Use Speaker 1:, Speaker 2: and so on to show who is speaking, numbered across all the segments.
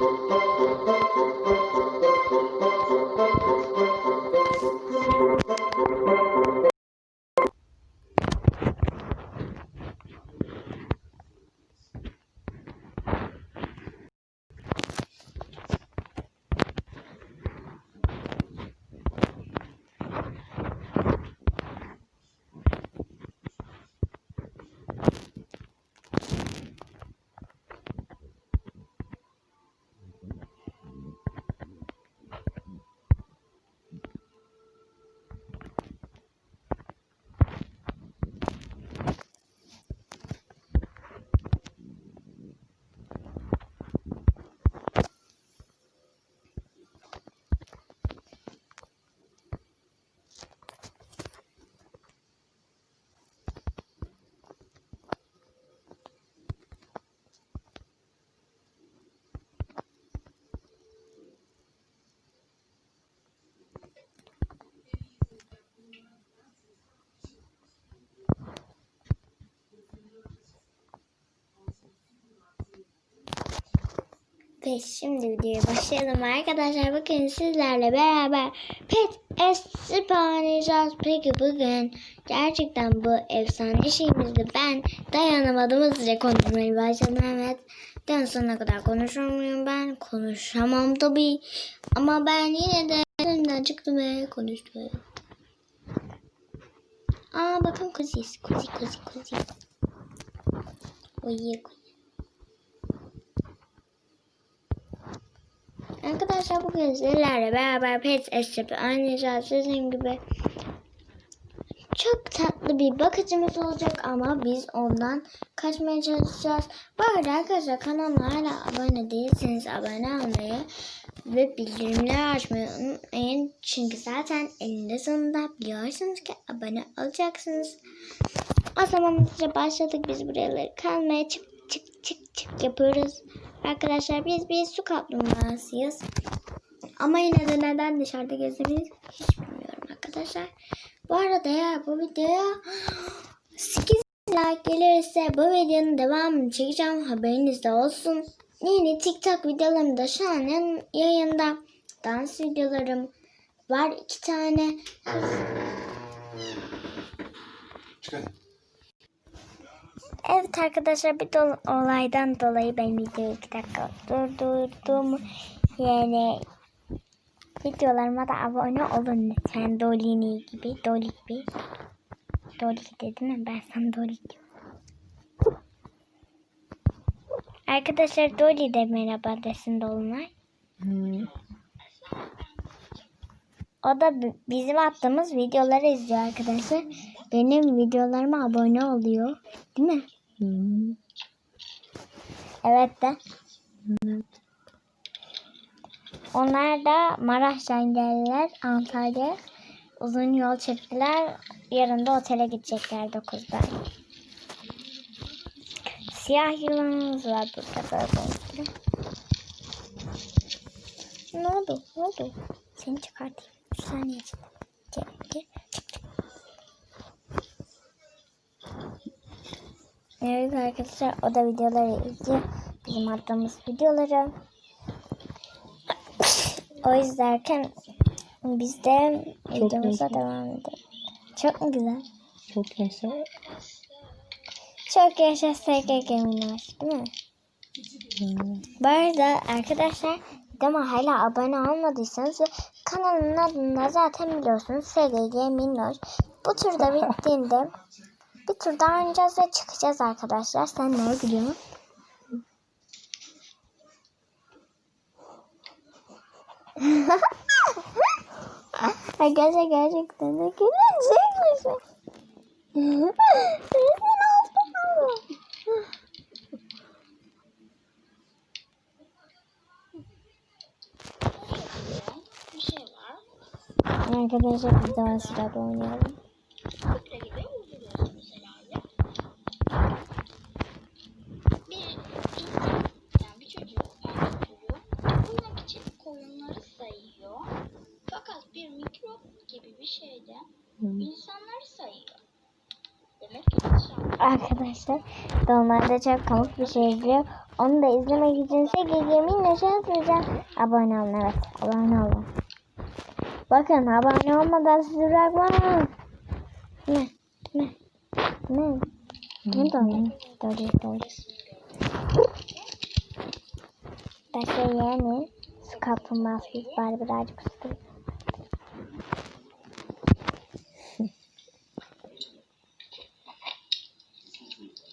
Speaker 1: Música Ve şimdi videoya başlayalım arkadaşlar. Bugün sizlerle beraber Pet Esip oynayacağız. Peki bugün gerçekten bu efsane şeyimizde ben dayanamadım hızlıca konuşmaya başladım. Evet. Den sonuna kadar konuşur muyum ben? Konuşamam tabii. Ama ben yine de elimden çıktım ve konuştum. Aa bakın kuziyiz. Kuzi kuzi kuzi. Uyuyor kuzi. Arkadaşlar bugün sizlerle beraber Pet Escap'i oynayacağız. Sizin gibi çok tatlı bir bakıcımız olacak ama biz ondan kaçmaya çalışacağız. Bu arada arkadaşlar kanalıma hala abone değilseniz abone olmayı ve bildirimleri açmayı unutmayın. Çünkü zaten elinde sonunda biliyorsunuz ki abone olacaksınız. O zaman başladık. Biz buraları kalmaya çık çık çık çık yapıyoruz. Arkadaşlar biz bir su kaplumbağasıyız. Ama yine de neden dışarıda gezemeyiz hiç bilmiyorum arkadaşlar. Bu arada ya bu videoya 8 like gelirse bu videonun devamını çekeceğim. Haberiniz de olsun. Yeni TikTok videolarım da şu an yayında. Dans videolarım var iki tane.
Speaker 2: Çık hadi.
Speaker 1: Evet arkadaşlar bir dol- olaydan dolayı ben videoyu iki dakika durdurdum. Yani videolarıma da abone olun lütfen. Dolly gibi, Dolly gibi. Dolly dedim mi? Ben sana Dolly diyorum. Arkadaşlar Dolly de merhaba desin Dolunay. O da bi- bizim attığımız videoları izliyor arkadaşlar. Benim videolarıma abone oluyor. Değil mi? Evet de. Onlar da Maraş'tan geldiler Antalya. Uzun yol çektiler. Yarın da otele gidecekler 9'da. Siyah yılanımız var burada böyle. Ne oldu? Ne oldu? Seni çıkartayım. Bir saniye içinde. Gel, gel. Çık, çık. Evet arkadaşlar o da videoları izliyor. Bizim attığımız videoları. O izlerken biz de videomuza
Speaker 3: güzel.
Speaker 1: devam edelim. Çok mu güzel?
Speaker 3: Çok yaşa.
Speaker 1: Çok yaşa SGG Minnoş değil mi? Bu arada arkadaşlar videoma hala abone olmadıysanız kanalımın adını zaten biliyorsunuz SGG Minnoş. Bu turda bittiğinde bir tur daha oynayacağız ve çıkacağız arkadaşlar. Sen ne biliyorsun? Arkadaşlar gerçekten de gülecekmiş. Rezil oldum. Arkadaşlar biz daha sırada oynayalım.
Speaker 4: Yani bir çocuğu, erkek çocuğu bulmak için koyunları sayıyor. Fakat bir mikrop gibi bir şeyde insanları sayıyor. Demek ki insan
Speaker 1: Arkadaşlar normalde çok komik bir şey diyor. Onu da izlemek için 8 yeminle şans vereceğim. Abone olun evet. Abone olun. Bakın abone olmadan sizi bırakmam. Ne? Ne? Ne? Ne doğru? Doğru doğru. Başka yani biz bari birazcık ısıtır.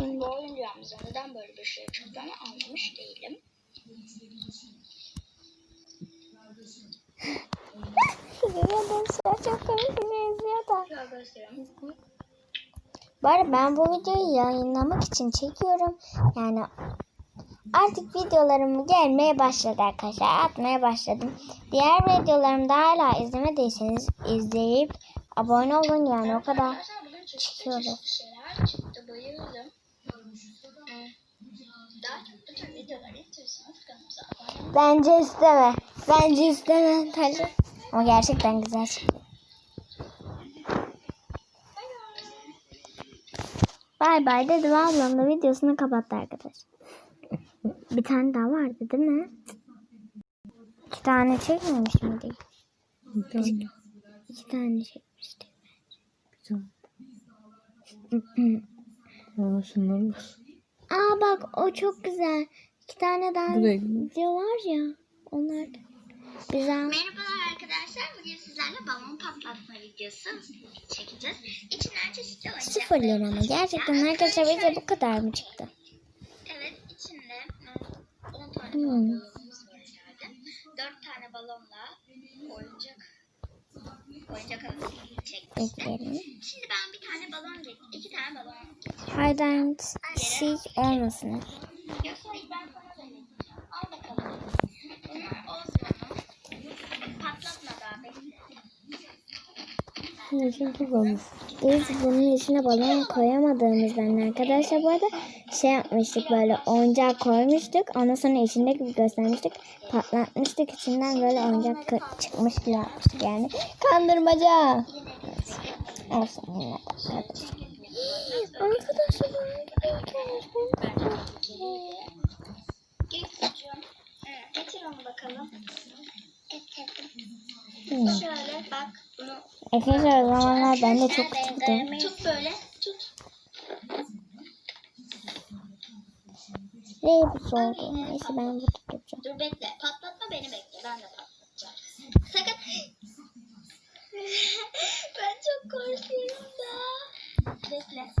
Speaker 4: Bu oyuncağımıza neden böyle bir şey çıktığını anlamış değilim.
Speaker 1: Benim çok komik izliyor da. Bari ben bu videoyu yayınlamak için çekiyorum. Yani artık videolarım gelmeye başladı arkadaşlar. Atmaya başladım. Diğer videolarımı da hala izlemediyseniz izleyip abone olun yani o kadar. Çıkıyoruz. Bence isteme. Bence isteme. Ama gerçekten güzel çıktı. Bay bay dedi ve videosunu kapattı arkadaşlar. Bir tane daha vardı değil mi? İki tane çekmemiş miydik? İki tane çekmiştik.
Speaker 3: Aa, şunlar var.
Speaker 1: Aa bak o çok güzel. İki tane daha
Speaker 3: Buraya
Speaker 1: video var ya. Onlar da güzel.
Speaker 4: Merhabalar arkadaşlar. Bugün sizlerle balon patlatma videosu çekeceğiz. İçinden çeşitli oyuncaklar
Speaker 1: Sıfır lira ama gerçekten arkadaşlar bize bu kadar mı çıktı?
Speaker 4: Evet içinde e, 10 tane
Speaker 1: Hmm.
Speaker 4: 4 tane balonla oyuncak oyuncak alanı.
Speaker 1: Bekleyelim.
Speaker 4: Şimdi ben bir tane balon getirdim. iki tane balon getirdim.
Speaker 1: And seek olmasın.
Speaker 4: Yoksa ben sana deneyeceğim. Al bakalım. Bunlar Osman'ın patlatmadan bekle.
Speaker 3: Bunun için çok olmuş.
Speaker 1: Biz bunun içine balon koyamadığımızdan arkadaşlar bu arada şey yapmıştık böyle oyuncak koymuştuk. Ondan sonra içindeki bir göstermiştik. Patlatmıştık. içinden böyle oyuncak çıkmış gibi yapmıştık yani. Kandırmaca. Olsun yine. Arkadaşlar. Arkadaşlar
Speaker 4: çocuğum. Evet, getir onu bakalım. Şöyle bak bunu.
Speaker 1: Arkadaşlar o zamanlar ben de çok küçüktüm.
Speaker 4: Tut böyle. Tut.
Speaker 1: Rebus oldu. Neyse ben bu tutacağım.
Speaker 4: Dur bekle. Patlatma beni bekle. Ben de patlatacağım. Sakın. ben çok korkuyorum da. Bekle.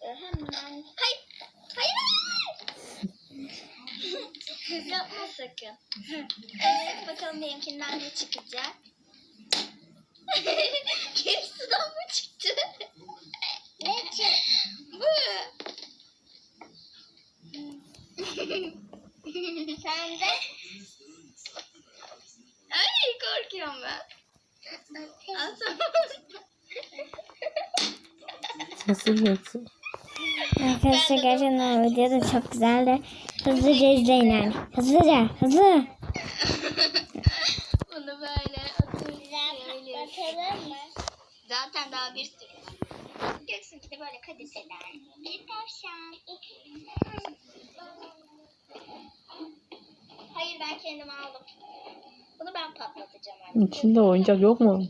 Speaker 4: Hemen. Hayır. hayır. Yapma sakın. Evet bakalım benimkinden ne çıkacak. Gerisinden mı çıktı? ne çıktı? Bu. Sen de? Ay korkuyorum ben. Asıl.
Speaker 3: Sesi yoksa.
Speaker 1: Arkadaşlar gerçekten o video da çok güzeldi. Hızlıca izleyin yani. Hızlıca, hızlı.
Speaker 4: Bunu böyle oturup mı? Zaten daha bir sürü var. Göksün ki de böyle kadiseler. Bir tavşan. Hayır ben kendim aldım. Bunu ben patlatacağım artık.
Speaker 3: İçinde oyuncak yok mu?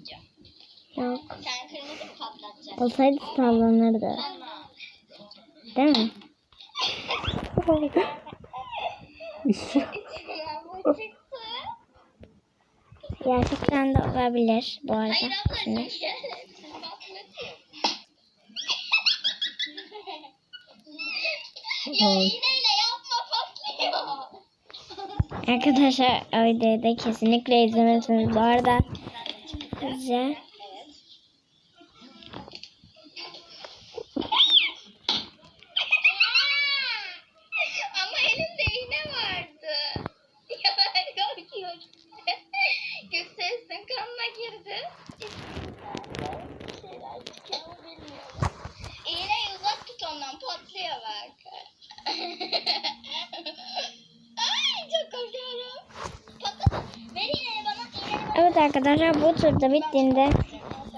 Speaker 1: Yok.
Speaker 4: Sen kırmızı mı patlatacaksın?
Speaker 1: Olsaydı sallanırdı. Değil mi? Gerçekten de olabilir bu arada. Şimdi. Arkadaşlar videoyu da kesinlikle izlemesiniz bu arada. Hızlıca.
Speaker 4: Ama elimde iğne vardı. Ya ben korkuyorum. Göstersin kanına girdi. İğneyi uzak tut ondan patlıyor bak. Ay çok korkuyorum. Patladı. Ver iğneyi bana. İğneyi bana.
Speaker 1: Evet arkadaşlar bu turda bittiğinde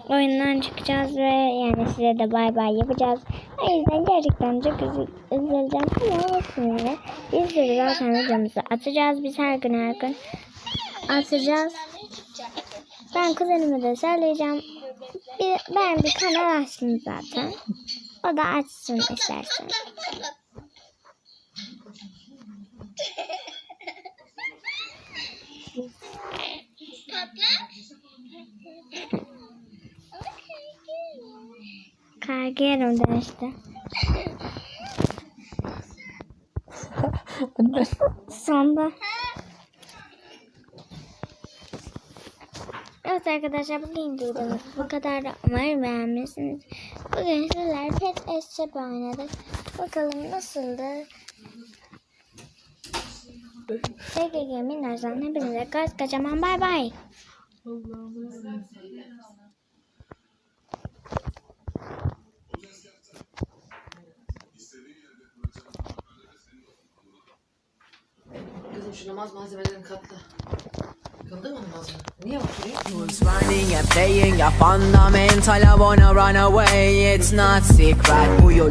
Speaker 1: oyundan çıkacağız ve yani size de bay bay yapacağız. O yüzden gerçekten çok üzü- üzüleceğim ama olsun yine. Biz de zaten videomuzu atacağız biz her gün her gün. Atacağız. Ben kuzenimi de söyleyeceğim. Bir, ben bir kanal açtım zaten. O da açsın istersen. Yarım dönüştü.
Speaker 3: Anne.
Speaker 1: Sonda. Evet arkadaşlar bugün videomuz bu kadar da umarım beğenmişsiniz. Bugün sizler pet eşçep oynadık. Bakalım nasıldı? SGG Minaj'dan hepinize kaç kaçaman bay bay.
Speaker 5: Kızım şu namaz malzemelerini katla. Yıkıldı mı namazın? Niye
Speaker 6: running and playing your fundamental? I wanna run away. It's not secret. Who you